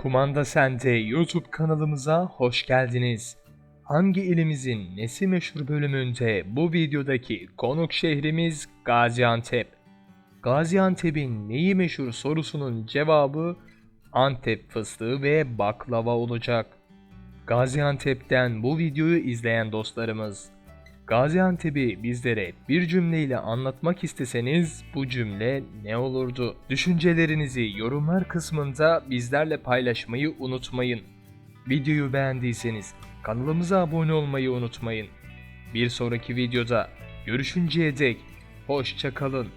Kumanda Sende YouTube kanalımıza hoş geldiniz. Hangi ilimizin nesi meşhur bölümünde bu videodaki konuk şehrimiz Gaziantep. Gaziantep'in neyi meşhur sorusunun cevabı Antep fıstığı ve baklava olacak. Gaziantep'ten bu videoyu izleyen dostlarımız, Gaziantep'i bizlere bir cümleyle anlatmak isteseniz bu cümle ne olurdu? Düşüncelerinizi yorumlar kısmında bizlerle paylaşmayı unutmayın. Videoyu beğendiyseniz kanalımıza abone olmayı unutmayın. Bir sonraki videoda görüşünceye dek hoşça kalın.